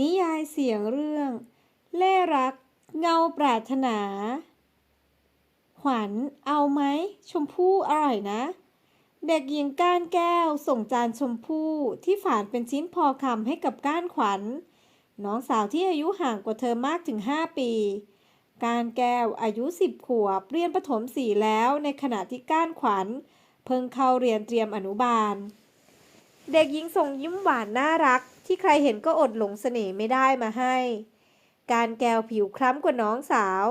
นิยายเสียงเรื่อง เล่รัก เงาปรารถนา ขวัญเอาไหม ชมพู่อร่อยนะ เด็กหญิงก้านแก้วส่งจานชมพู่ที่ฝานเป็นชิ้นพอคำให้กับก้านขวัญ น้องสาวที่อายุห่างกว่าเธอมากถึง5ปี การแก้วอายุ10ขวบเรียนประถมสี่แล้วในขณะที่ก้านขวัญ เพิ่งเข้าเรียนเตรียมอนุบาล เด็กหญิงส่งยิ้มหวานน่ารัก ที่ใครเห็นก็อดหลงเสน่ห์ไม่ได้มาให้ การแก้วผิวคล้ำกว่าน้องสาว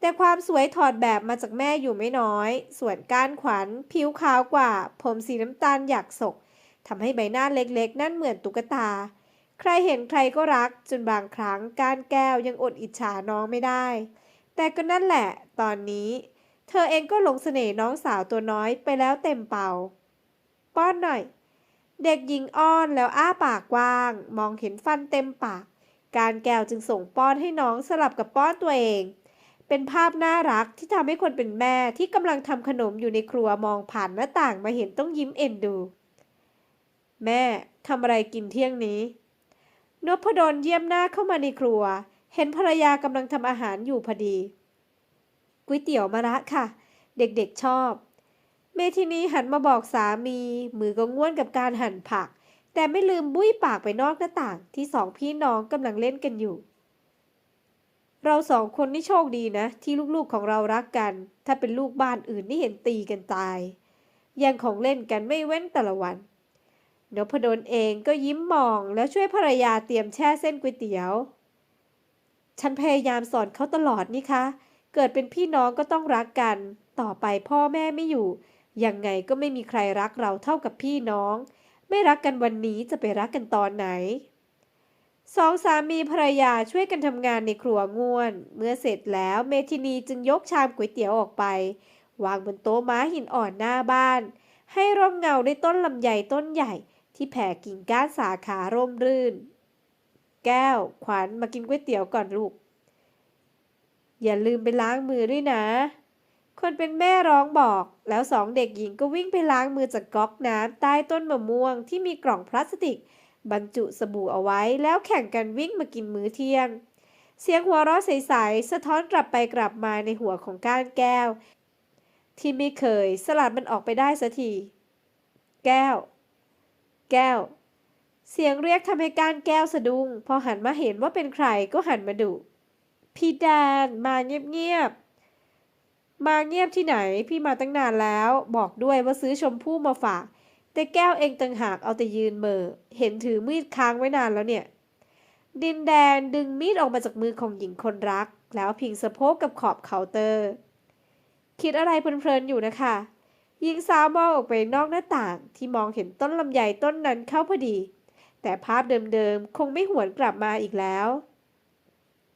แต่ความสวยถอดแบบมาจากแม่อยู่ไม่น้อย ส่วนก้านขวัญ ผิวขาวกว่า ผมสีน้ำตาลหยักศกทำให้ใบหน้าเล็กๆ นั่นเหมือนตุ๊กตา ใครเห็นใครก็รักจนบางครั้งก้านแก้วยังอดอิจฉาน้องไม่ได้ แต่ก็นั่นแหละ ตอนนี้ เธอเองก็หลงเสน่ห์น้องสาวตัวน้อยไปแล้วเต็มเป่า ป้อนหน่อย เด็กหญิงอ้อนแล้วอ้าปากกว้าง มองเห็นฟันเต็มปาก การแก้วจึงส่งป้อนให้น้องสลับกับป้อนตัวเอง เป็นภาพน่ารักที่ทำให้คนเป็นแม่ที่กำลังทำขนมอยู่ในครัวมองผ่านหน้าต่างมาเห็นต้องยิ้มเอ็นดู แม่ทำอะไรกินเที่ยงนี้นพดลเยี่ยมหน้าเข้ามาในครัว เห็นภรรยากำลังทำอาหารอยู่พอดีก๋วยเตี๋ยวมะระค่ะ เด็กๆชอบ เมทินีหันมาบอกสามี มือก็ง่วนกับการหั่นผัก แต่ไม่ลืมบุ้ยปากไปนอกหน้าต่าง ที่สองพี่น้องกำลังเล่นกันอยู่ เราสองคนนี่โชคดีนะ ที่ลูกๆของเรารักกัน ถ้าเป็นลูกบ้านอื่นนี่เห็นตีกันตาย ยังของเล่นกันไม่เว้นแต่ละวันนพดลเองก็ยิ้มมองแล้วช่วยภรรยาเตรียมแช่เส้นก๋วยเตี๋ยว ฉันพยายามสอนเขาตลอดนี่คะ เกิดเป็นพี่น้องก็ต้องรักกัน ต่อไปพ่อแม่ไม่อยู่ ยังไงก็ไม่มีใครรักเราเท่ากับพี่น้อง ไม่รักกันวันนี้จะไปรักกันตอนไหนสองสามีภรรยาช่วยกันทำงานในครัวง่วน เมื่อเสร็จแล้วเมทินีจึงยกชามก๋วยเตี๋ยวออกไป วางบนโต๊ะม้าหินอ่อนหน้าบ้าน ให้ร่มเงาด้วยต้นลำไยต้นใหญ่ที่แผ่กิ่งก้านสาขาร่มรื่น แก้วขวัญมากินก๋วยเตี๋ยวก่อนลูก อย่าลืมไปล้างมือด้วยนะ คนเป็นแม่ร้องบอก แล้วสองเด็กหญิงก็วิ่งไปล้างมือจากก๊อกน้ำใต้ต้นมะม่วงที่มีกล่องพลาสติก บรรจุสบู่เอาไว้ แล้วแข่งกันวิ่งมากินมื้อเที่ยง เสียงหัวเราะใสๆสะท้อนกลับไปกลับมาในหัวของก้านแก้ว ที่ไม่เคยสลัดมันออกไปได้สักที แก้ว แก้ว เสียงเรียกทำให้ก้านแก้วสะดุ้งพอหันมาเห็นว่าเป็นใครก็หันมาดูพี่แดนมาเงียบๆ มาเงียบที่ไหนพี่มาตั้งนานแล้ว บอกด้วยว่าซื้อชมพู่มาฝาก แต่แก้วเองต่างหากเอาแต่ยืนเมอเห็นถือมีดค้างไว้นานแล้วเนี่ย ดินแดนดึงมีดออกมาจากมือของหญิงคนรัก แล้วพิงสะโพกกับขอบเคาน์เตอร์ คิดอะไรเพลินๆอยู่นะคะหญิงสาวมองออกไปนอกหน้าต่างที่มองเห็นต้นลำไยต้นนั้นเข้าพอดี แต่ภาพเดิมๆ คงไม่หวนกลับมาอีกแล้ว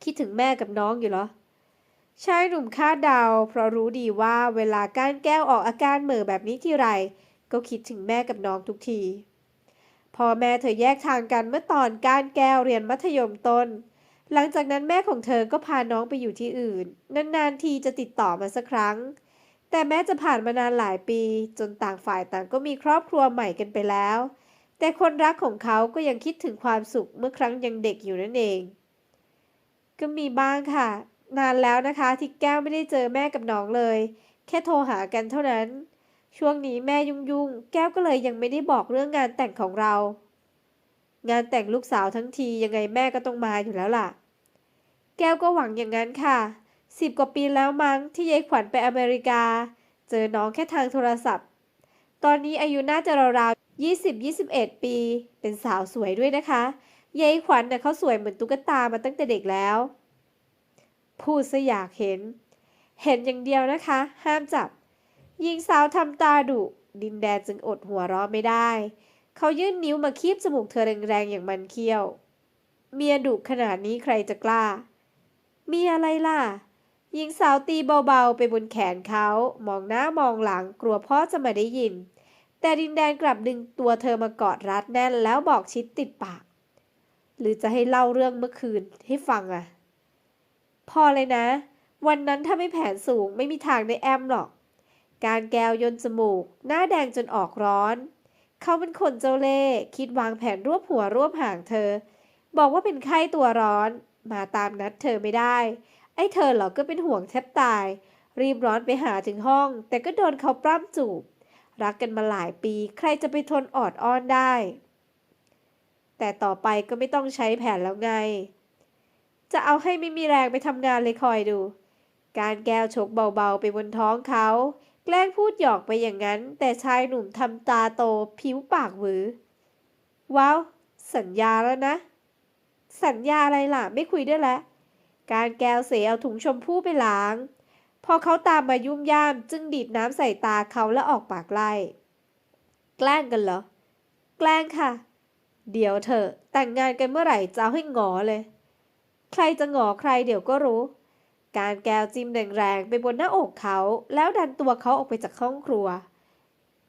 คิดถึงแม่กับน้องอยู่เหรอ ชายหนุ่มคาดเดา เพราะรู้ดีว่าเวลาก้านแก้วออกอาการเหม่อแบบนี้ทีไร ก็คิดถึงแม่กับน้องทุกทีพ่อแม่เธอแยกทางกันเมื่อตอนก้านแก้วเรียนมัธยมต้น หลังจากนั้นแม่ของเธอก็พาน้องไปอยู่ที่อื่น นานๆทีจะติดต่อมาสักครั้ง แต่แม้จะผ่านมานานหลายปี จนต่างฝ่ายต่างก็มีครอบครัวใหม่กันไปแล้ว แต่คนรักของเขาก็ยังคิดถึงความสุขเมื่อครั้งยังเด็กอยู่นั่นเอง ก็มีบ้างค่ะ นานแล้วนะคะ ที่แก้วไม่ได้เจอแม่กับน้องเลย แค่โทรหากันเท่านั้น ช่วงนี้แม่ยุ่งๆ แก้วก็เลยยังไม่ได้บอกเรื่องงานแต่งของเรา งานแต่งลูกสาวทั้งทียังไงแม่ก็ต้องมาอยู่แล้วล่ะ แก้วก็หวังอย่างนั้นค่ะสิบกว่าปีแล้วมั้งที่ยายขวัญไปอเมริกา เจอน้องแค่ทางโทรศัพท์ ตอนนี้อายุน่าจะราวๆยี่สิบยี่สิบเอ็ดปี เป็นสาวสวยด้วยนะคะยายขวัญเน่ะเขาสวยเหมือนตุ๊กตามาตั้งแต่เด็กแล้ว พูดซะอยากเห็น เห็นอย่างเดียวนะคะ ห้ามจับหญิงสาวทำตาดุ ดินแดนจึงอดหัวเราะไม่ได้ เขายื่นนิ้วมาคีบจมูกเธอแรงๆอย่างมันเคี้ยว เมียดุขนาดนี้ใครจะกล้า มีอะไรล่ะ หญิงสาวตีเบาๆไปบนแขนเขา มองหน้ามองหลังกลัวพ่อจะมาได้ยิน แต่ดินแดนกลับดึงตัวเธอมากอดรัดแน่นแล้วบอกชิดติดปาก หรือจะให้เล่าเรื่องเมื่อคืนให้ฟังอะ พอเลยนะ วันนั้นถ้าไม่แผนสูงไม่มีทางได้แอมหรอก การแก้วยนจมูก หน้าแดงจนออกร้อน เขาเป็นคนเจ้าเล่ห์คิดวางแผนรวบหัวรวบหางเธอ บอกว่าเป็นไข้ตัวร้อน มาตามนัดเธอไม่ได้ ไอ้เธอเหรอก็เป็นห่วงแทบตาย รีบร้อนไปหาถึงห้อง แต่ก็โดนเขาปล้ำจูบ รักกันมาหลายปี ใครจะไปทนออดอ้อนได้ แต่ต่อไปก็ไม่ต้องใช้แผนแล้วไง จะเอาให้ไม่มีแรงไปทำงานเลยคอยดู การแก้วชกเบาๆไปบนท้องเขา แกล้งพูดหยอกไปอย่างนั้น แต่ชายหนุ่มทำตาโตผิวปากหวือ ว้าว สัญญาแล้วนะ สัญญาอะไรล่ะ ไม่คุยด้วยแล้วการแก้วเสเอาถุงชมพู่ไปล้าง พอเขาตามมายุ่มย่ามจึงดีดน้ำใส่ตาเขาแล้วออกปากไล่ แกล้งกันเหรอ แกล้งค่ะ เดี๋ยวเถอะแต่งงานกันเมื่อไหร่จะเอาให้หงอเลย ใครจะหงอใครเดี๋ยวก็รู้ การแก้วจิ้มแรงๆไปบนหน้าอกเขา แล้วดันตัวเขาออกไปจากห้องครัว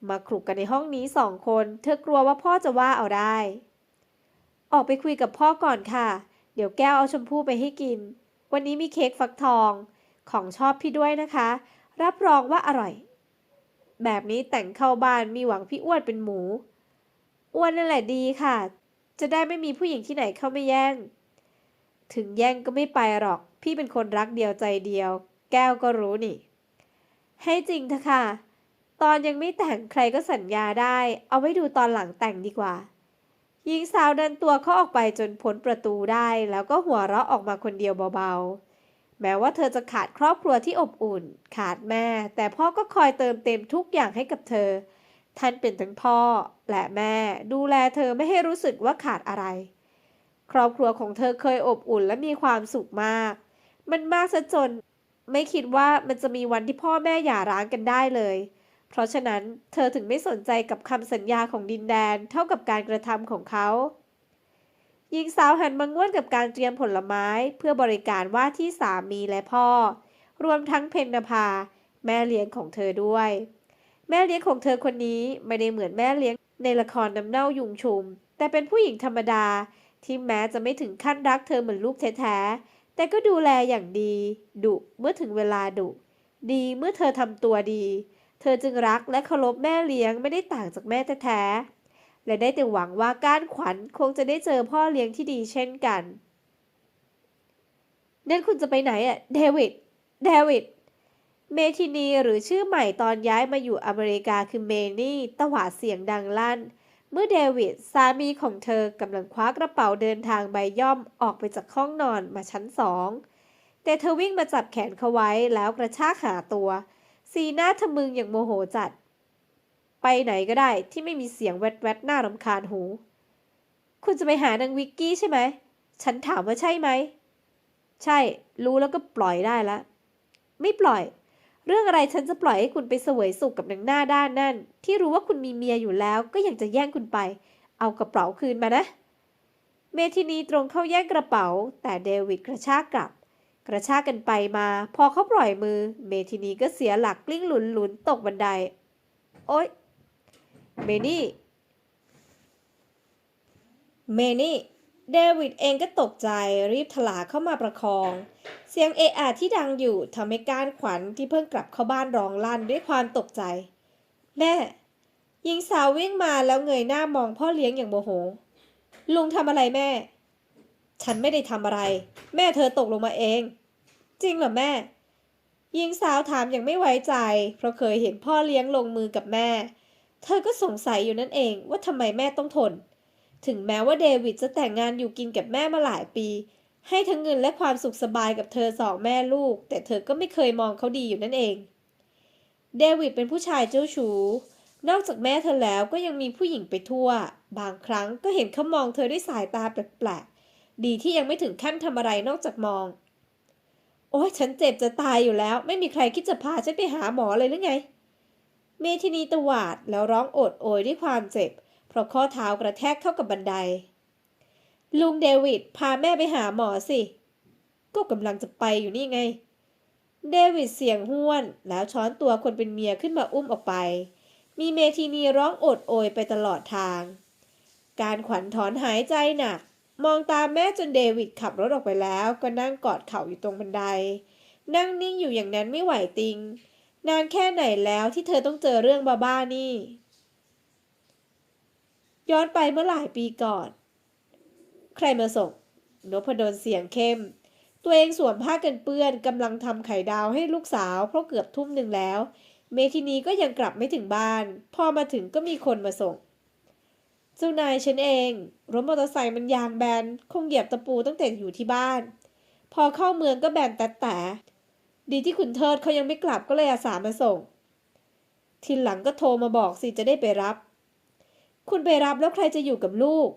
มาคลุกกันในห้องนี้สองคน เธอกลัวว่าพ่อจะว่าเอาได้ ออกไปคุยกับพ่อก่อนค่ะ เดี๋ยวแก้วเอาชมพู่ไปให้กิน วันนี้มีเค้กฟักทองของชอบพี่ด้วยนะคะ รับรองว่าอร่อย แบบนี้แต่งเข้าบ้านมีหวังพี่อ้วนเป็นหมูอ้วนนั่นแหละดีค่ะ จะได้ไม่มีผู้หญิงที่ไหนเข้าไมาแย่ง ถึงแย่งก็ไม่ไปหรอก พี่เป็นคนรักเดียวใจเดียว แก้วก็รู้นี่ ให้จริงเถอะค่ะ ตอนยังไม่แต่งใครก็สัญญาได้ เอาไว้ดูตอนหลังแต่งดีกว่าหญิงสาวเดินตัวเขาออกไปจนพ้นประตูได้แล้วก็หัวเราะออกมาคนเดียวเบาๆ แม้ว่าเธอจะขาดครอบครัวที่อบอุ่น ขาดแม่ แต่พ่อก็คอยเติมเต็มทุกอย่างให้กับเธอ ท่านเป็นทั้งพ่อและแม่ ดูแลเธอไม่ให้รู้สึกว่าขาดอะไร ครอบครัวของเธอเคยอบอุ่นและมีความสุขมาก มันมากซะจนไม่คิดว่ามันจะมีวันที่พ่อแม่หย่าร้างกันได้เลย เพราะฉะนั้นเธอถึงไม่สนใจกับคำสัญญาของดินแดนเท่ากับการกระทำของเขาหญิงสาวหันมาง่วนกับการเตรียมผลไม้เพื่อบริการว่าที่สามีและพ่อ รวมทั้งเพนนภา แม่เลี้ยงของเธอด้วย แม่เลี้ยงของเธอคนนี้ไม่ได้เหมือนแม่เลี้ยงในละครน้ำเน่ายุงชุม แต่เป็นผู้หญิงธรรมดา ที่แม้จะไม่ถึงขั้นรักเธอเหมือนลูกแท้ๆ แต่ก็ดูแลอย่างดี ดุเมื่อถึงเวลาดุ ดีเมื่อเธอทำตัวดี เธอจึงรักและเคารพแม่เลี้ยงไม่ได้ต่างจากแม่แท้ๆ และได้แต่หวังว่าก้านขวัญคงจะได้เจอพ่อเลี้ยงที่ดีเช่นกันนั่นคุณจะไปไหนอะเดวิด เดวิด เมทินีหรือชื่อใหม่ตอนย้ายมาอยู่อเมริกาคือเมนี่ตวาดเสียงดังลั่น เมื่อเดวิดสามีของเธอกำลังคว้ากระเป๋าเดินทางใบย่อมออกไปจากห้องนอนมาชั้นสอง แต่เธอวิ่งมาจับแขนเขาไว้แล้วกระชากหาตัว สีหน้าทะมึงอย่างโมโหจัด ไปไหนก็ได้ที่ไม่มีเสียงแวดแวดๆน่ารำคาญหู คุณจะไปหานางวิกกี้ใช่ไหม ฉันถามว่าใช่ไหม ใช่ รู้แล้วก็ปล่อยได้ละ ไม่ปล่อย รื่องอะไรฉันจะปล่อยให้คุณไปเสวยสุขกับนางหน้าด้านนั่น ที่รู้ว่าคุณมีเมียอยู่แล้วก็ยังจะแย่งคุณไป เอากระเป๋าคืนมานะ เมทินีตรงเข้าแย่งกระเป๋า แต่เดวิดกระชากกลับ กระชากกันไปมา พอเขาปล่อยมือ เมทินีก็เสียหลักกลิ้งหลุนหลุนตกบันได โอ๊ย เมนี่ เมนี่ เดวิดเองก็ตกใจรีบถลาเข้ามาประคอง เสียงเออะที่ดังอยู่ทำให้ก้านขวัญที่เพิ่งกลับเข้าบ้านร้องลั่นด้วยความตกใจ แม่หญิงสาววิ่งมาแล้วเงยหน้ามองพ่อเลี้ยงอย่างโมโห ลุงทำอะไรแม่ ฉันไม่ได้ทำอะไร แม่เธอตกลงมาเอง จริงเหรอแม่หญิงสาวถามอย่างไม่ไว้ใจ เพราะเคยเห็นพ่อเลี้ยงลงมือกับแม่ เธอก็สงสัยอยู่นั่นเองว่าทำไมแม่ต้องทน ถึงแม้ว่าเดวิดจะแต่งงานอยู่กินกับแม่มาหลายปี ให้ทั้งเงินและความสุขสบายกับเธอสองแม่ลูก แต่เธอก็ไม่เคยมองเขาดีอยู่นั่นเอง เดวิดเป็นผู้ชายเจ้าชู้ นอกจากแม่เธอแล้วก็ยังมีผู้หญิงไปทั่ว บางครั้งก็เห็นเขามองเธอด้วยสายตาแปลกๆ ดีที่ยังไม่ถึงขั้นทำอะไรนอกจากมอง โอ้ยฉันเจ็บจะตายอยู่แล้ว ไม่มีใครคิดจะพาฉันไปหาหมอเลยหรือไง เมทินีตวาดแล้วร้องโอดโอยด้วยความเจ็บ เพราะข้อเท้ากระแทกเข้ากับบันได ลุงเดวิดพาแม่ไปหาหมอสิ ก็กำลังจะไปอยู่นี่ไง เดวิดเสียงห้วน แล้วช้อนตัวคนเป็นเมียขึ้นมาอุ้มออกไป มีเมทินีร้องโอดโอยไปตลอดทาง การขวัญถอนหายใจหนัก มองตามแม่จนเดวิดขับรถออกไปแล้ว ก็นั่งกอดเข่าอยู่ตรงบันได นั่งนิ่งอยู่อย่างนั้นไม่ไหวติง นานแค่ไหนแล้วที่เธอต้องเจอเรื่องบ้าๆนี่ ย้อนไปเมื่อหลายปีก่อน ใครมาส่งนพดลเสียงเข้ม ตัวเองสวมผ้ากันเปื้อนกำลังทำไข่ดาวให้ลูกสาว เพราะเกือบทุ่มหนึ่งแล้ว เมทินีก็ยังกลับไม่ถึงบ้าน พอมาถึงก็มีคนมาส่งเจ้านายฉันเอง รถมอเตอร์ไซค์มันยางแบน คงเหยียบตะปูตั้งแต่อยู่ที่บ้าน พอเข้าเมืองก็แบนแต่แต่ ดีที่คุณเทิดเขายังไม่กลับก็เลยอาสามาส่ง ทีหลังก็โทรมาบอกสิจะได้ไปรับ คุณไปรับแล้วใครจะอยู่กับลูก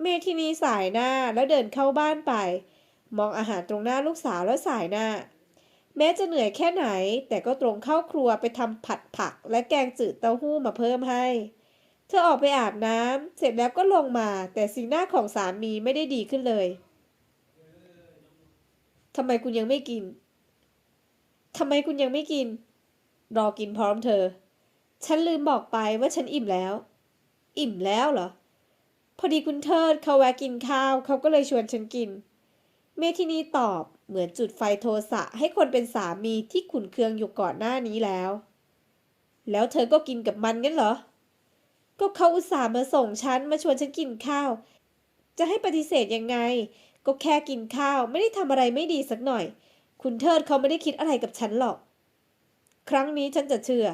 เมทินีสายหน้าแล้วเดินเข้าบ้านไป มองอาหารตรงหน้าลูกสาวแล้วสายหน้า แม้จะเหนื่อยแค่ไหน แต่ก็ตรงเข้าครัวไปทำผัดผักและแกงจืดเต้าหู้มาเพิ่มให้ เธอออกไปอาบน้ำเสร็จแล้วก็ลงมาแต่สีหน้าของสามีไม่ได้ดีขึ้นเลยทำไมคุณยังไม่กิน ทำไมคุณยังไม่กิน รอกินพร้อมเธอ ฉันลืมบอกไปว่าฉันอิ่มแล้ว อิ่มแล้วเหรอ พอดีคุณเทิดเขาแวะกินข้าว เขาก็เลยชวนฉันกิน เมทินีตอบเหมือนจุดไฟโทสะให้คนเป็นสามีที่ขุนเคืองอยู่ก่อนหน้านี้แล้ว แล้วเธอก็กินกับมันงั้นเหรอ ก็เขาอุตส่าห์มาส่งฉันมาชวนฉันกินข้าว จะให้ปฏิเสธยังไง ก็แค่กินข้าวไม่ได้ทำอะไรไม่ดีสักหน่อย คุณเทิดเขาไม่ได้คิดอะไรกับฉันหรอก ครั้งนี้ฉันจะเชื่อ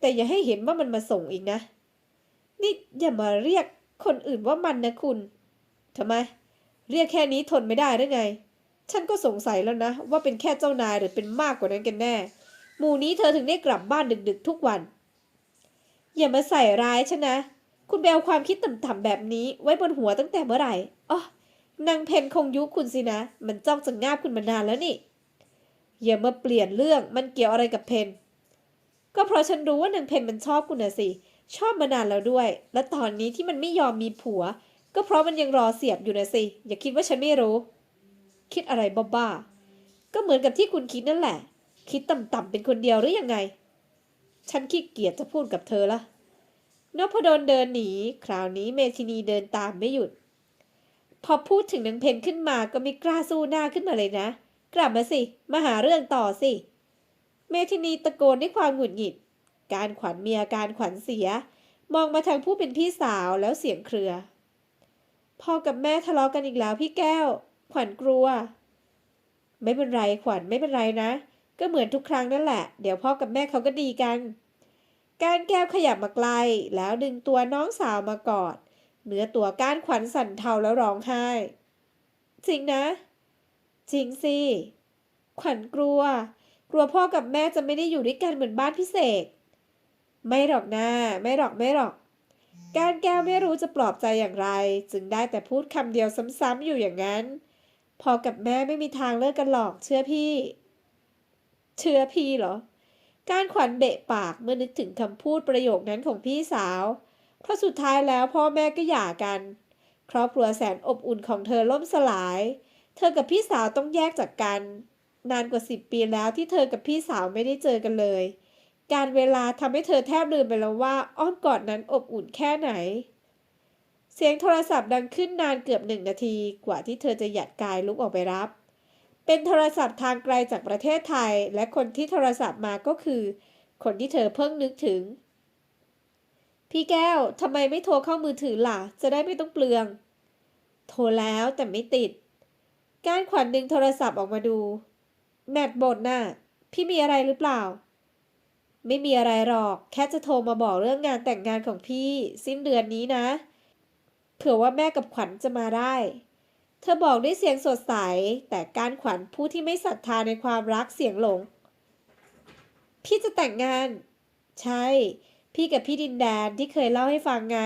แต่อย่าให้เห็นว่ามันมาส่งอีกนะ นี่อย่ามาเรียกคนอื่นว่ามันนะคุณทำไม เรียกแค่นี้ทนไม่ได้หรือไง ฉันก็สงสัยแล้วนะ ว่าเป็นแค่เจ้านายหรือเป็นมากกว่านั้นกันแน่ หมู่นี้เธอถึงได้กลับบ้านดึกๆทุกวัน อย่ามาใส่ร้ายฉันนะ คุณไปเอาความคิดต่ำๆแบบนี้ ไว้บนหัวตั้งแต่เมื่อไหร่อ๋อนางเพนคงยุคุณสินะ มันจ้องจะงาบคุณมานานแล้วนี่ อย่ามาเปลี่ยนเรื่องมันเกี่ยวอะไรกับเพนก็เพราะฉันรู้ว่านางเพนมันชอบคุณนะสิ ชอบมานานแล้วด้วย และตอนนี้ที่มันไม่ยอมมีผัว ก็เพราะมันยังรอเสียบอยู่นะสิ อย่าคิดว่าฉันไม่รู้ คิดอะไรบ้าๆก็เหมือนกับที่คุณคิดนั่นแหละ คิดต่ำๆเป็นคนเดียวหรือยังไง ฉันขี้เกียจจะพูดกับเธอละนพดลเดินหนี คราวนี้เมทินีเดินตามไม่หยุด พอพูดถึงนางเพนขึ้นมาก็ไม่กล้าสู้หน้าขึ้นมาเลยนะ กลับมาสิ มาหาเรื่องต่อสิ เมทินีตะโกนด้วยความหงุดหงิด การขวัญมีอาการขวัญเสีย มองมาทางผู้เป็นพี่สาวแล้วเสียงเครือ พ่อกับแม่ทะเลาะกันอีกแล้วพี่แก้ว ขวัญกลัว ไม่เป็นไรขวัญไม่เป็นไรนะ ก็เหมือนทุกครั้งนั่นแหละ เดี๋ยวพ่อกับแม่เขาก็ดีกัน การแก้วขยับมาไกล แล้วดึงตัวน้องสาวมากอด เนื้อตัวก้านขวัญสั่นเทาแล้วร้องไห้ จริงนะ จริงสิ ขวัญกลัว กลัวพ่อกับแม่จะไม่ได้อยู่ด้วยกันเหมือนบ้านพิเศษ ไม่หรอกนะไม่หรอกไม่หรอก การแก้วไม่รู้จะปลอบใจอย่างไร จึงได้แต่พูดคำเดียวซ้ำๆอยู่อย่างนั้นพอกับแม่ไม่มีทางเลิกกันหรอกเชื่อพี่ เชื่อพี่เหรอ การขวัญเบะปากเมื่อนึกถึงคำพูดประโยคนั้นของพี่สาว เพราะสุดท้ายแล้วพ่อแม่ก็หย่ากัน ครอบครัวแสนอบอุ่นของเธอล่มสลาย เธอกับพี่สาวต้องแยกจากกัน นานกว่าสิบปีแล้วที่เธอกับพี่สาวไม่ได้เจอกันเลย การเวลาทำให้เธอแทบลืมไปแล้วว่าอ้อมกอดนั้นอบอุ่นแค่ไหน เสียงโทรศัพท์ดังขึ้นนานเกือบหนึ่งนาทีกว่าที่เธอจะหยัดกายลุกออกไปรับ เป็นโทรศัพท์ทางไกลจากประเทศไทย และคนที่โทรศัพท์มาก็คือ คนที่เธอเพิ่งนึกถึง พี่แก้วทำไมไม่โทรเข้ามือถือล่ะ จะได้ไม่ต้องเปลือง โทรแล้วแต่ไม่ติด การขวัญดึงโทรศัพท์ออกมาดู แมทบดน่ะพี่มีอะไรหรือเปล่า ไม่มีอะไรหรอก แค่จะโทรมาบอกเรื่องงานแต่งงานของพี่ สิ้นเดือนนี้นะ เผื่อว่าแม่กับขวัญจะมาได้ เธอบอกด้วยเสียงสดใส แต่การขวัญผู้ที่ไม่ศรัทธาในความรักเสียงหลง พี่จะแต่งงาน ใช่ พี่กับพี่ดินแดนที่เคยเล่าให้ฟังไง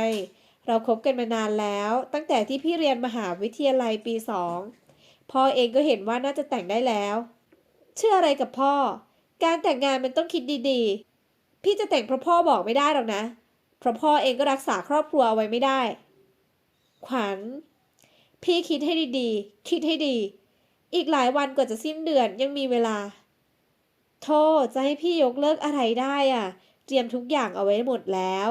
เราคบกันมานานแล้ว ตั้งแต่ที่พี่เรียนมหาวิทยาลัยปีสองพ่อเองก็เห็นว่าน่าจะแต่งได้แล้ว เชื่ออะไรกับพ่อ การแต่งงานมันต้องคิดดี พี่จะแต่งเพราะพ่อบอกไม่ได้หรอกนะ เพราะพ่อเองก็รักษาครอบครัวไว้ไม่ได้ ขวัญ พี่คิดให้ดีๆ คิดให้ดี อีกหลายวันกว่าจะสิ้นเดือนยังมีเวลา โทษจะให้พี่ยกเลิกอะไรได้อะ เตรียมทุกอย่างเอาไว้หมดแล้ว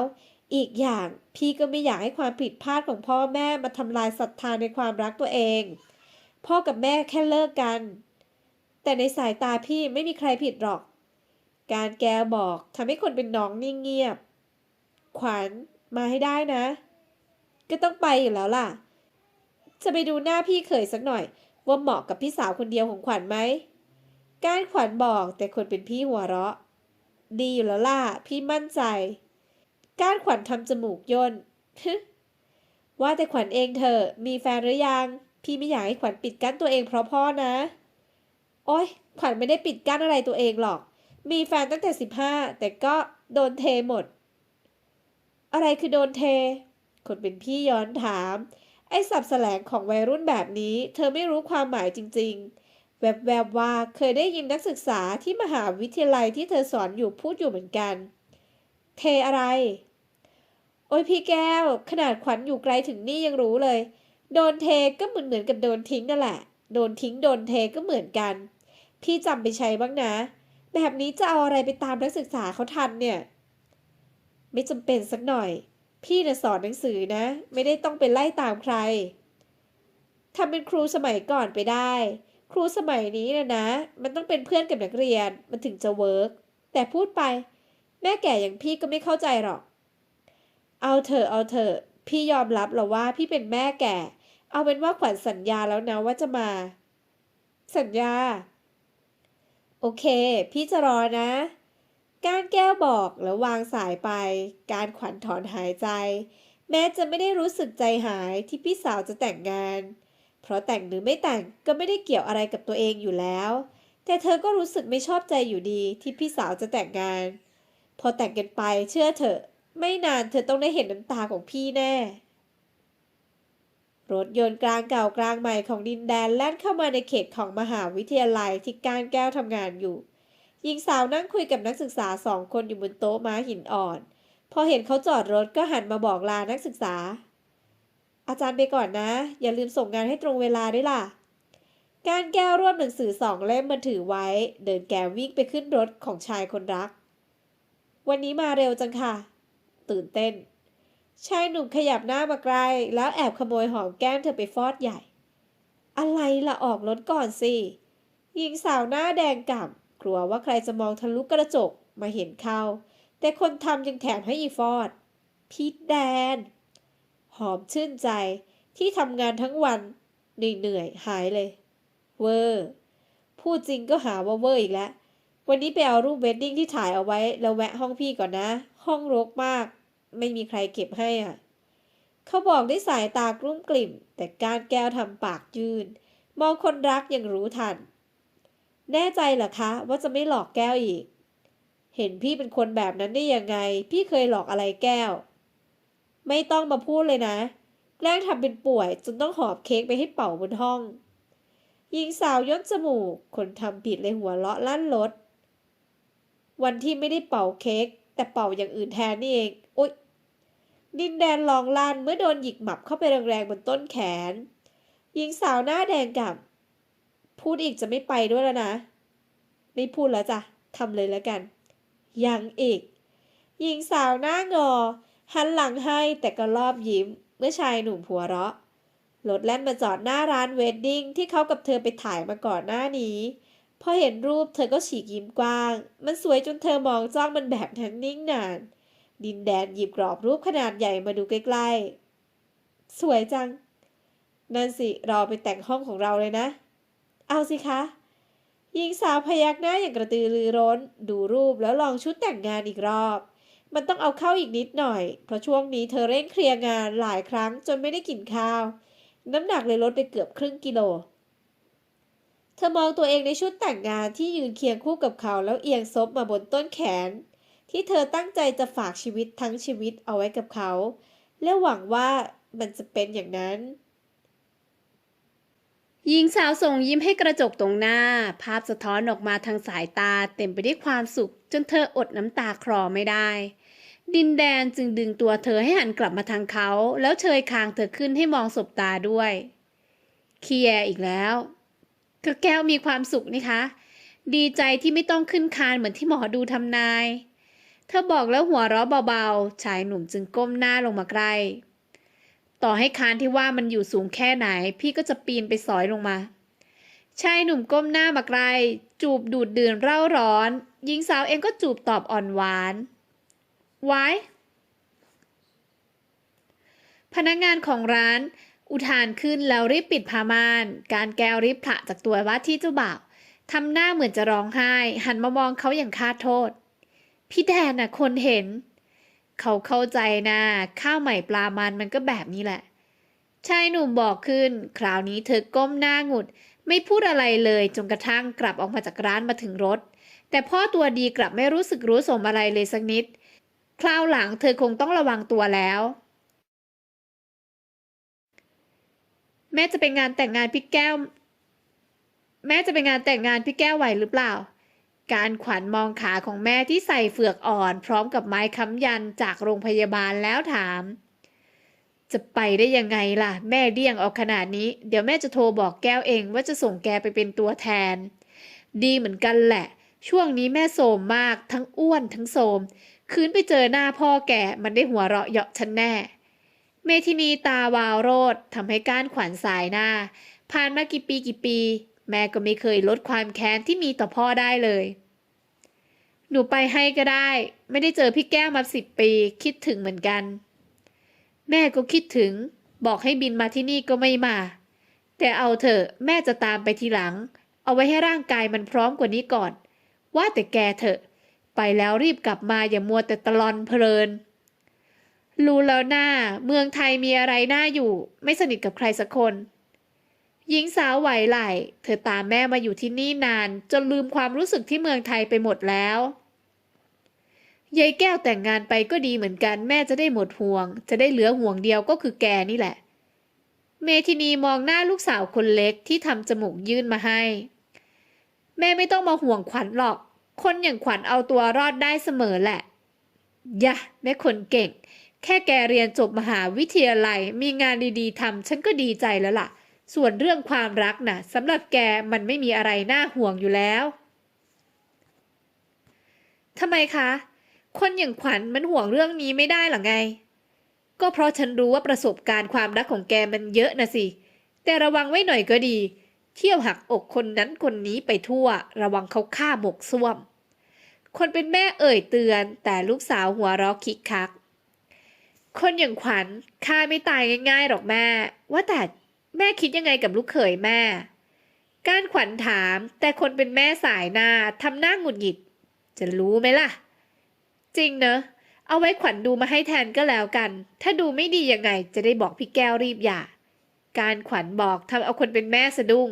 อีกอย่างพี่ก็ไม่อยากให้ความผิดพลาดของพ่อแม่มาทำลายศรัทธาในความรักตัวเอง พ่อกับแม่แค่เลิกกัน แต่ในสายตาพี่ไม่มีใครผิดหรอก การแกบอกทำให้คนเป็นน้องนิ่งเงียบ ขวัญมาให้ได้นะ ก็ต้องไปอยู่แล้วล่ะ จะไปดูหน้าพี่เขยสักหน่อย ว่าเหมาะกับพี่สาวคนเดียวของขวัญไหมกานขวัญบอกแต่คนเป็นพี่หัวเราะ ดีอยู่แล้วล่ะ พี่มั่นใจ กานขวัญทำจมูกย่นว่าแต่ขวัญเองเธอมีแฟนหรือยัง พี่ไม่อยากให้ขวัญปิดกั้นตัวเองเพราะพ่อนะ โอ๊ย ขวัญไม่ได้ปิดกั้นอะไรตัวเองหรอก มีแฟนตั้งแต่สิบห้าแต่ก็โดนเทหมด อะไรคือโดนเท คนเป็นพี่ย้อนถาม ไอ้สับแสลงของวัยรุ่นแบบนี้ เธอไม่รู้ความหมายจริง ๆ แวบๆว่าเคยได้ยินนักศึกษาที่มหาวิทยาลัยที่เธอสอนอยู่พูดอยู่เหมือนกัน เทอะไร โอ้ยพี่แก้ว ขนาดขวัญอยู่ไกลถึงนี่ยังรู้เลย โดนเทก็เหมือนเหมือนกับโดนทิ้งนั่นแหละ โดนทิ้งโดนเทก็เหมือนกัน พี่จำไปใช้บ้างนะ แบบนี้จะเอาอะไรไปตามนักศึกษาเขาทันเนี่ย ไม่จำเป็นสักหน่อย พี่น่ะสอนหนังสือนะ ไม่ได้ต้องไปไล่ตามใครทำเป็นครูสมัยก่อนไปได้ ครูสมัยนี้นะนะ มันต้องเป็นเพื่อนกับนักเรียนมันถึงจะเวิร์กแต่พูดไป แม่แก่อย่างพี่ก็ไม่เข้าใจหรอก เอาเถอะเอาเถอะพี่ยอมรับแล้วว่าพี่เป็นแม่แก่ เอาเป็นว่าขวัญสัญญาแล้วนะว่าจะมา สัญญา โอเค พี่จะรอนะ การแก้วบอกแล้ววางสายไป การขวัญถอนหายใจ แม้จะไม่ได้รู้สึกใจหายที่พี่สาวจะแต่งงาน เพราะแต่งหรือไม่แต่งก็ไม่ได้เกี่ยวอะไรกับตัวเองอยู่แล้ว แต่เธอก็รู้สึกไม่ชอบใจอยู่ดีที่พี่สาวจะแต่งงาน พอแต่งกันไปเชื่อเถอะ ไม่นานเธอต้องได้เห็นน้ำตาของพี่แน่ รถยนต์กลางเก่ากลางใหม่ของดินแดนแล่นเข้ามาในเขตของมหาวิทยาลัยที่การแก้วทำงานอยู่หญิงสาวนั่งคุยกับนักศึกษาสองคนอยู่บนโต๊ะม้าหินอ่อน พอเห็นเขาจอดรถก็หันมาบอกลานักศึกษา อาจารย์ไปก่อนนะ อย่าลืมส่งงานให้ตรงเวลาด้วยล่ะ การแก้วรวบหนังสือสองเล่มมาถือไว้ เดินแกววิ่งไปขึ้นรถของชายคนรัก วันนี้มาเร็วจังค่ะ ตื่นเต้น ชายหนุ่มขยับหน้ามาไกล แล้วแอบขโมยหอมแก้มเธอไปฟอดใหญ่ อะไรล่ะออกรถก่อนสิหญิงสาวหน้าแดงก่ำกลัวว่าใครจะมองทะลุกระจกมาเห็นเขาแต่คนทำยังแถมให้อีฟอดพีทแดน หอมชื่นใจที่ทำงานทั้งวันเหนื่อยๆหายเลย เวอร์พูดจริงก็หาว่าเวอร์อีกแล้ว วันนี้ไปเอารูปเวดดิ้งที่ถ่ายเอาไว้ แล้วแวะห้องพี่ก่อนนะ ห้องรกมาก ไม่มีใครเก็บให้อะ เขาบอกด้วยสายตากลุ้มกลิ่ม แต่การแก้วทำปากยืน มองคนรักยังรู้ทัน แน่ใจเหรอคะ ว่าจะไม่หลอกแก้วอีก เห็นพี่เป็นคนแบบนั้นได้ยังไง พี่เคยหลอกอะไรแก้ว ไม่ต้องมาพูดเลยนะ แกล้งทำเป็นป่วย จนต้องหอบเค้กไปให้เป่าบนห้องหญิงสาวย่นจมูก คนทำผิดเลยหัวเราะลั่นรถ วันที่ไม่ได้เป่าเค้กแต่เป่าอย่างอื่นแทนนี่เอง ดินแดนลองลานเมื่อโดนหยิกหมับเข้าไปแรงๆบนต้นแขน หญิงสาวหน้าแดงกับ พูดอีกจะไม่ไปด้วยแล้วนะ ไม่พูดแล้วจ้ะทำเลยแล้วกัน ยังอีก หญิงสาวหน้างอ หันหลังให้แต่ก็รอบยิ้ม เมื่อชายหนุ่มหัวเราะรถแล่นมาจอดหน้าร้านเวดดิ้งที่เขากับเธอไปถ่ายมาก่อนหน้านี้พอเห็นรูปเธอก็ฉีกยิ้มกว้าง มันสวยจนเธอมองจ้องมันแบบนั้นนิ่งนาน ดินแดนหยิบกรอบรูปขนาดใหญ่มาดูใกล้ๆ สวยจัง นั่นสิเราไปแต่งห้องของเราเลยนะ เอาสิคะหญิงสาวพยักหน้าอย่างกระตือรือร้น ดูรูปแล้วลองชุดแต่งงานอีกรอบ มันต้องเอาเข้าอีกนิดหน่อย เพราะช่วงนี้เธอเร่งเคลียร์งานหลายครั้งจนไม่ได้กินข้าว น้ำหนักเลยลดไปเกือบครึ่งกิโล เธอมองตัวเองในชุดแต่งงานที่ยืนเคียงคู่กับเขาแล้วเอียงซบมาบนต้นแขน ที่เธอตั้งใจจะฝากชีวิตทั้งชีวิตเอาไว้กับเขา และหวังว่ามันจะเป็นอย่างนั้น หญิงสาวส่งยิ้มให้กระจกตรงหน้า ภาพสะท้อนออกมาทางสายตาเต็มไปด้วยความสุข จนเธออดน้ำตาคลอไม่ได้ ดินแดนจึงดึงตัวเธอให้หันกลับมาทางเขา แล้วเชยคางเธอขึ้นให้มองสบตาด้วยเคียร์อีกแล้วก็แก้วมีความสุขนี่คะ ดีใจที่ไม่ต้องขึ้นคานเหมือนที่หมอดูทำนาย เธอบอกแล้วหัวเราะเบาๆ ชายหนุ่มจึงก้มหน้าลงมาใกล้ ต่อให้คานที่ว่ามันอยู่สูงแค่ไหน พี่ก็จะปีนไปสอยลงมา ชายหนุ่มก้มหน้ามาไกลจูบดูดดื่นเร่าร้อน หญิงสาวเองก็จูบตอบอ่อนหวาน ไว้ พนักงานของร้าน อุทานขึ้นแล้วรีบปิดผ้าม่าน การแก้วรีบผละจากตัวว่าที่เจ้าบ่าวทำหน้าเหมือนจะร้องไห้ หันมามองเขาอย่างคาดโทษ พี่แดนน่ะคนเห็น เขาเข้าใจนะข้าวใหม่ปลามันมันก็แบบนี้แหละชายหนุ่มบอกขึ้น คราวนี้เธอก้มหน้าหงุด ไม่พูดอะไรเลยจนกระทั่งกลับออกมาจากร้านมาถึงรถ แต่พ่อตัวดีกลับไม่รู้สึกรู้สมอะไรเลยสักนิด คราวหลังเธอคงต้องระวังตัวแล้ว แม่จะไปงานแต่งงานพี่แก้ว แม่จะไปงานแต่งงานพี่แก้วไหวหรือเปล่า การขวัญมองขาของแม่ที่ใส่เฟือกอ่อน พร้อมกับไม้ค้ำยันจากโรงพยาบาลแล้วถาม จะไปได้ยังไงล่ะ แม่เดี่ยงออกขนาดนี้ เดี๋ยวแม่จะโทรบอกแก้วเองว่าจะส่งแกไปเป็นตัวแทน ดีเหมือนกันแหละ ช่วงนี้แม่โสมมากทั้งอ้วนทั้งโสม คืนไปเจอหน้าพ่อแกมันได้หัวเราะเยาะฉันแน่ เมทินีตาวาวโรดทำให้ก้านขวัญสายหน้า ผ่านมากี่ปีกี่ปี แม่ก็ไม่เคยลดความแค้นที่มีต่อพ่อได้เลย หนูไปให้ก็ได้ ไม่ได้เจอพี่แก้วมาสิบปีคิดถึงเหมือนกัน แม่ก็คิดถึง บอกให้บินมาที่นี่ก็ไม่มา แต่เอาเถอะแม่จะตามไปทีหลัง เอาไว้ให้ร่างกายมันพร้อมกว่านี้ก่อน ว่าแต่แกเถอะ ไปแล้วรีบกลับมาอย่ามัวแต่ตะลอนเพลินรู้แล้วหน้า เมืองไทยมีอะไรน่าอยู่ ไม่สนิทกับใครสักคน หญิงสาวไหวไหล เธอตามแม่มาอยู่ที่นี่นาน จนลืมความรู้สึกที่เมืองไทยไปหมดแล้วยายแก้วแต่งงานไปก็ดีเหมือนกัน แม่จะได้หมดห่วง จะได้เหลือห่วงเดียวก็คือแกนี่แหละ เมทินีมองหน้าลูกสาวคนเล็กที่ทำจมูกยื่นมาให้ แม่ไม่ต้องมาห่วงขวัญหรอก คนอย่างขวัญเอาตัวรอดได้เสมอแหละ ยะ แม่คนเก่ง แค่แกเรียนจบมหาวิทยาลัย มีงานดีๆทำฉันก็ดีใจแล้วล่ะ ส่วนเรื่องความรักน่ะสำหรับแกมันไม่มีอะไรน่าห่วงอยู่แล้วทำไมคะ คนอย่างขวัญมันห่วงเรื่องนี้ไม่ได้หรอไง ก็เพราะฉันรู้ว่าประสบการณ์ความรักของแกมันเยอะนะสิ แต่ระวังไว้หน่อยก็ดี เที่ยวหักอกคนนั้นคนนี้ไปทั่ว ระวังเขาฆ่าหมกซ่วม คนเป็นแม่เอ่ยเตือน แต่ลูกสาวหัวเราะคิกคัก คนอย่างขวัญฆ่าไม่ตายง่ายๆหรอกแม่ ว่าแต่ แม่คิดยังไงกับลูกเขยแม่ กานขวัญถาม แต่คนเป็นแม่สายหน้าทำหน้าหงุดหงิด จะรู้ไหมล่ะ จริงเนอะ เอาไว้ขวัญดูมาให้แทนก็แล้วกัน ถ้าดูไม่ดียังไงจะได้บอกพี่แก้วรีบหย่า การขวัญบอกทำเอาคนเป็นแม่สะดุ้ง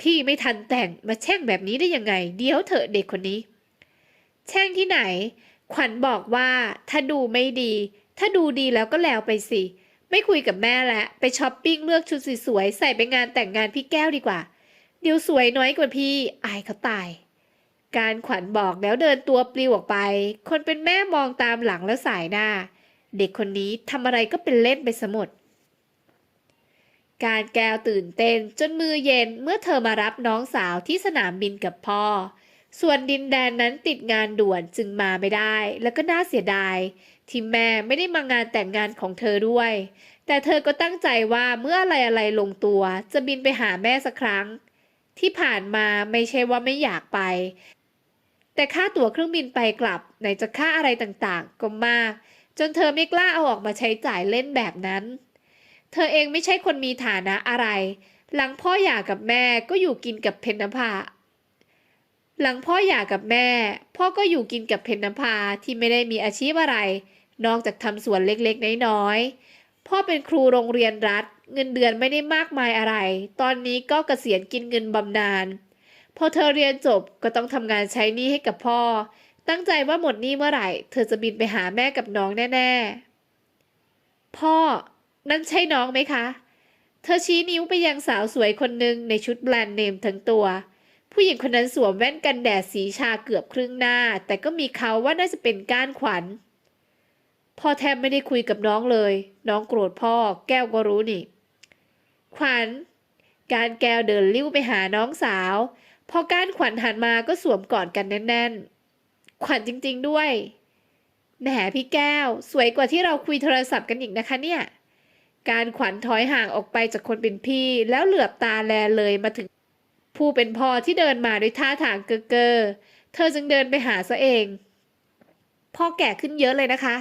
พี่ไม่ทันแต่งมาแช่งแบบนี้ได้ยังไง เดี๋ยวเถอะเด็กคนนี้ แช่งที่ไหน ขวัญบอกว่าถ้าดูไม่ดี ถ้าดูดีแล้วก็แล้วไปสิ ไม่คุยกับแม่แล้วไปช้อปปิ้งเลือกชุดสวยๆใส่ไปงานแต่งงานพี่แก้วดีกว่า เดี๋ยวสวยน้อยกว่าพี่อายเขาตาย การขวัญบอกแล้วเดินตัวปลิวออกไป คนเป็นแม่มองตามหลังแล้วสายหน้า เด็กคนนี้ทำอะไรก็เป็นเล่นไปสมดการแก้วตื่นเต้นจนมือเย็นเมื่อเธอมารับน้องสาวที่สนามบินกับพ่อ ส่วนดินแดนนั้นติดงานด่วนจึงมาไม่ได้ แล้วก็น่าเสียดาย ที่แม่ไม่ได้มางานแต่งงานของเธอด้วย แต่เธอก็ตั้งใจว่าเมื่ออะไรอะไรลงตัว จะบินไปหาแม่สักครั้ง ที่ผ่านมาไม่ใช่ว่าไม่อยากไป แต่ค่าตั๋วเครื่องบินไปกลับไหนจะค่าอะไรต่างๆ ก็มาก จนเธอไม่กล้าเอาออกมาใช้จ่ายเล่นแบบนั้น เธอเองไม่ใช่คนมีฐานะอะไร หลังพ่อหย่ากับแม่ก็อยู่กินกับเพนนภาหลังพ่อหย่ากับแม่ พ่อก็อยู่กินกับเพนนภาที่ไม่ได้มีอาชีพอะไร นอกจากทำสวนเล็กๆ น้อยๆ พ่อเป็นครูโรงเรียนรัฐ เงินเดือนไม่ได้มากมายอะไร ตอนนี้ก็เกษียณกินเงินบำนาญ พอเธอเรียนจบก็ต้องทำงานใช้หนี้ให้กับพ่อ ตั้งใจว่าหมดหนี้เมื่อไหร่ เธอจะบินไปหาแม่กับน้องแน่ ๆ พ่อ นั่นใช่น้องไหมคะ เธอชี้นิ้วไปยังสาวสวยคนหนึ่งในชุดแบรนด์เนมทั้งตัวผู้หญิงคนนั้นสวมแว่นกันแดดสีชาเกือบครึ่งหน้า แต่ก็มีเขาว่าน่าจะเป็นก้านขวัญ พ่อแทบไม่ได้คุยกับน้องเลย น้องโกรธพ่อ แก้วก็รู้นี่ ขวัญ การแก้วเดินลิ้วไปหาน้องสาว พอก้านขวัญหันมาก็สวมกอดกันแน่นๆ ขวัญจริง ๆด้วย แหมพี่แก้ว สวยกว่าที่เราคุยโทรศัพท์กันอีกนะคะเนี่ย การขวัญถอยห่างออกไปจากคนเป็นพี่ แล้วเหลือบตาแลเลยมาถึง ผู้เป็นพ่อที่เดินมาด้วยท่าทางเกอเกอเธอจึงเดินไปหาซะเอง พ่อแก่ขึ้นเยอะเลยนะคะ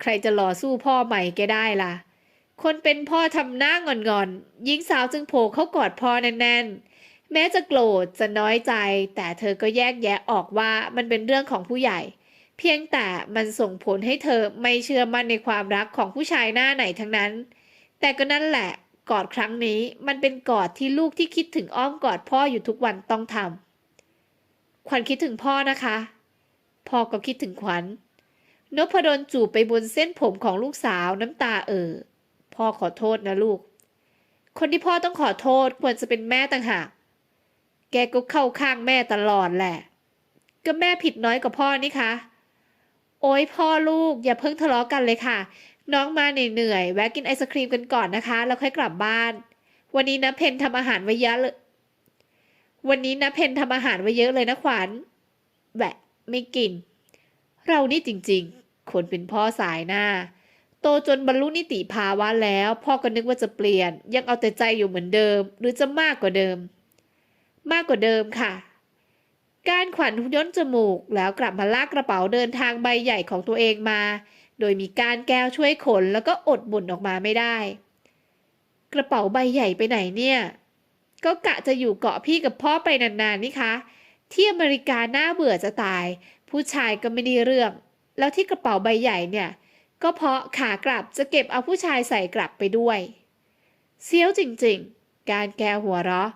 ใครจะหล่อสู้พ่อใหม่แกได้ล่ะ คนเป็นพ่อทำหน้างอนๆหญิงสาวจึงโผล่เข้ากอดพ่อแน่นๆ แม้จะโกรธจะน้อยใจ แต่เธอก็แยกแยะออกว่ามันเป็นเรื่องของผู้ใหญ่ เพียงแต่มันส่งผลให้เธอไม่เชื่อมั่นในความรักของผู้ชายหน้าไหนทั้งนั้น แต่ก็นั่นแหละกอดครั้งนี้มันเป็นกอดที่ลูกที่คิดถึงอ้อมกอดพ่ออยู่ทุกวันต้องทำขวัญคิดถึงพ่อนะคะ พ่อก็คิดถึงขวัญ นพดลจูบไปบนเส้นผมของลูกสาวน้ำตาเอ่อพ่อขอโทษนะลูก คนที่พ่อต้องขอโทษควรจะเป็นแม่ต่างหาก แกก็เข้าข้างแม่ตลอดแหละ ก็แม่ผิดน้อยกว่าพ่อนี่คะ โอ้ยพ่อลูกอย่าเพิ่งทะเลาะกันเลยค่ะ น้องมาเหนื่อยๆแวะกินไอศครีมกันก่อนนะคะ แล้วค่อยกลับบ้าน วันนี้นะเพนทำอาหารไว้เยอะเลยวันนี้นะเพนทำอาหารไว้เยอะเลยนะขวัญแหวะไม่กิน เรานี่จริง ๆ คนเป็นพ่อสายหน้า โตจนบรรลุนิติภาวะแล้ว พ่อก็นึกว่าจะเปลี่ยน ยังเอาแต่ใจอยู่เหมือนเดิม หรือจะมากกว่าเดิม มากกว่าเดิมค่ะ การขวัญย่นจมูกแล้วกลับมาลากกระเป๋าเดินทางใบใหญ่ของตัวเองมา โดยมีการแก้วช่วยขนแล้วก็อดบ่นออกมาไม่ได้ กระเป๋าใบใหญ่ไปไหนเนี่ย ก็กะจะอยู่เกาะพี่กับพ่อไปนานๆนี่คะที่อเมริกาหน้าเบื่อจะตาย ผู้ชายก็ไม่ได้เรื่อง แล้วที่กระเป๋าใบใหญ่เนี่ย ก็เพราะขากลับจะเก็บเอาผู้ชายใส่กลับไปด้วยเซียวจริงๆ การแกหัวเราะ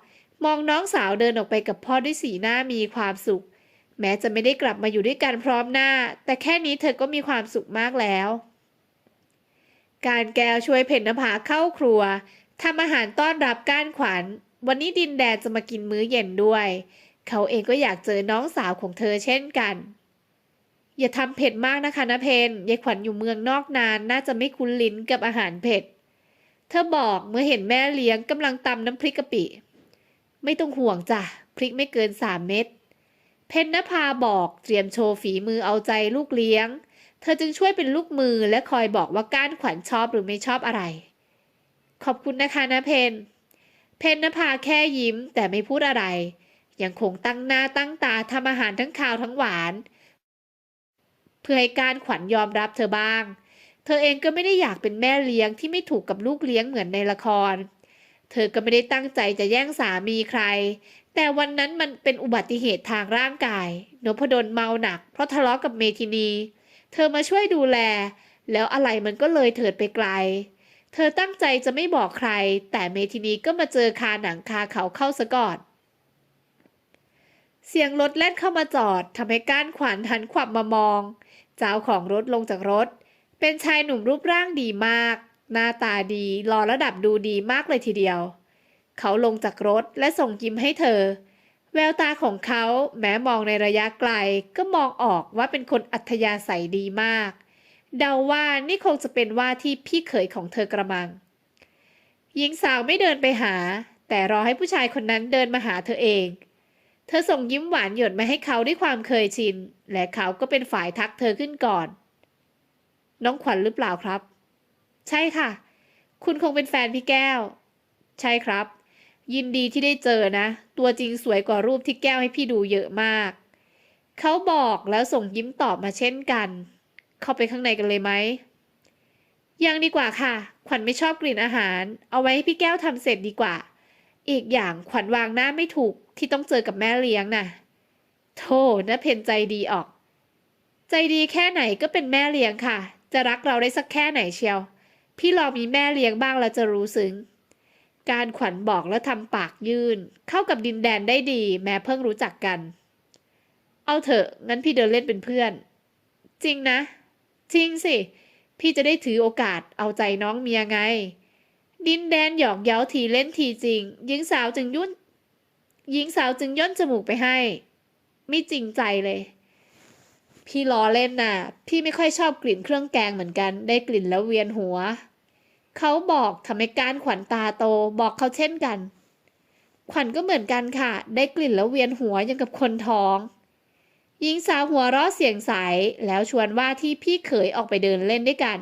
มองน้องสาวเดินออกไปกับพ่อด้วยสีหน้ามีความสุข แม้จะไม่ได้กลับมาอยู่ด้วยกันพร้อมหน้า แต่แค่นี้เธอก็มีความสุขมากแล้ว การแก้วช่วยเพนนภาเข้าครัวทำอาหารต้อนรับก้านขวัญ วันนี้ดินแดนจะมากินมื้อเย็นด้วย เขาเองก็อยากเจอน้องสาวของเธอเช่นกัน อย่าทำเผ็ดมากนะคะนะเพนยายขวัญอยู่เมืองนอกนาน น่าจะไม่คุ้นลิ้นกับอาหารเผ็ด เธอบอกเมื่อเห็นแม่เลี้ยงกำลังตำน้ำพริกกะปิ ไม่ต้องห่วงจ้ะ พริกไม่เกินสามเม็ด เพนนภาบอกเตรียมโชว์ฝีมือเอาใจลูกเลี้ยง เธอจึงช่วยเป็นลูกมือและคอยบอกว่าก้านขวัญชอบหรือไม่ชอบอะไร ขอบคุณนะคะนะเพน เพนนภาแค่ยิ้มแต่ไม่พูดอะไร ยังคงตั้งหน้าตั้งตาทำอาหารทั้งคาวทั้งหวาน เพื่อให้การขวัญยอมรับเธอบ้าง เธอเองก็ไม่ได้อยากเป็นแม่เลี้ยงที่ไม่ถูกกับลูกเลี้ยงเหมือนในละคร เธอก็ไม่ได้ตั้งใจจะแย่งสามีใคร แต่วันนั้นมันเป็นอุบัติเหตุทางร่างกายนพดลเมาหนัก เพราะทะเลาะกับเมทินี เธอมาช่วยดูแล แล้วอะไรมันก็เลยเถิดไปไกล เธอตั้งใจจะไม่บอกใคร แต่เมทินีก็มาเจอคาหนังคาเขาเข้าซะก่อน เสียงรถแล่นเข้ามาจอดทำให้ก้านขวัญหันขวับมามอง เจ้าของรถลงจากรถ เป็นชายหนุ่มรูปร่างดีมาก หน้าตาดีรอระดับดูดีมากเลยทีเดียว เขาลงจากรถและส่งยิ้มให้เธอ แววตาของเขาแม้มองในระยะไกลก็มองออกว่าเป็นคนอัธยาศัยดีมาก เดาว่านี่คงจะเป็นว่าที่พี่เขยของเธอกระมัง หญิงสาวไม่เดินไปหา แต่รอให้ผู้ชายคนนั้นเดินมาหาเธอเอง เธอส่งยิ้มหวานหยดมาให้เขาด้วยความเคยชิน และเขาก็เป็นฝ่ายทักเธอขึ้นก่อน น้องขวัญหรือเปล่าครับ ใช่ค่ะ คุณคงเป็นแฟนพี่แก้ว ใช่ครับ ยินดีที่ได้เจอนะ ตัวจริงสวยกว่ารูปที่แก้วให้พี่ดูเยอะมาก เขาบอกแล้วส่งยิ้มตอบมาเช่นกัน เข้าไปข้างในกันเลยไหมยังดีกว่าค่ะ ขวัญไม่ชอบกลิ่นอาหาร เอาไว้ให้พี่แก้วทำเสร็จดีกว่า อีกอย่างขวัญวางหน้าไม่ถูกที่ต้องเจอกับแม่เลี้ยงน่ะโธ่นะเพนใจดีออก ใจดีแค่ไหนก็เป็นแม่เลี้ยงค่ะ จะรักเราได้สักแค่ไหนเชียว พี่ลองมีแม่เลี้ยงบ้างแล้วจะรู้ซึ้งการขวัญบอกแล้วทำปากยื่น เข้ากับดินแดนได้ดี แม้เพิ่งรู้จักกัน เอาเถอะงั้นพี่เดินเล่นเป็นเพื่อน จริงนะ จริงสิ พี่จะได้ถือโอกาสเอาใจน้องเมียไง ดินแดนหยอกเย้าทีเล่นทีจริง หญิงสาวจึงยุ่นหญิงสาวจึงย่นจมูกไปให้ ไม่จริงใจเลย พี่ล้อเล่นน่ะ พี่ไม่ค่อยชอบกลิ่นเครื่องแกงเหมือนกัน ได้กลิ่นแล้วเวียนหัว เขาบอกทำให้การขวัญตาโตบอกเขาเช่นกัน ขวัญก็เหมือนกันค่ะ ได้กลิ่นแล้วเวียนหัวยังกับคนท้อง หญิงสาวหัวเราะเสียงใสแล้วชวนว่าที่พี่เขยออกไปเดินเล่นด้วยกัน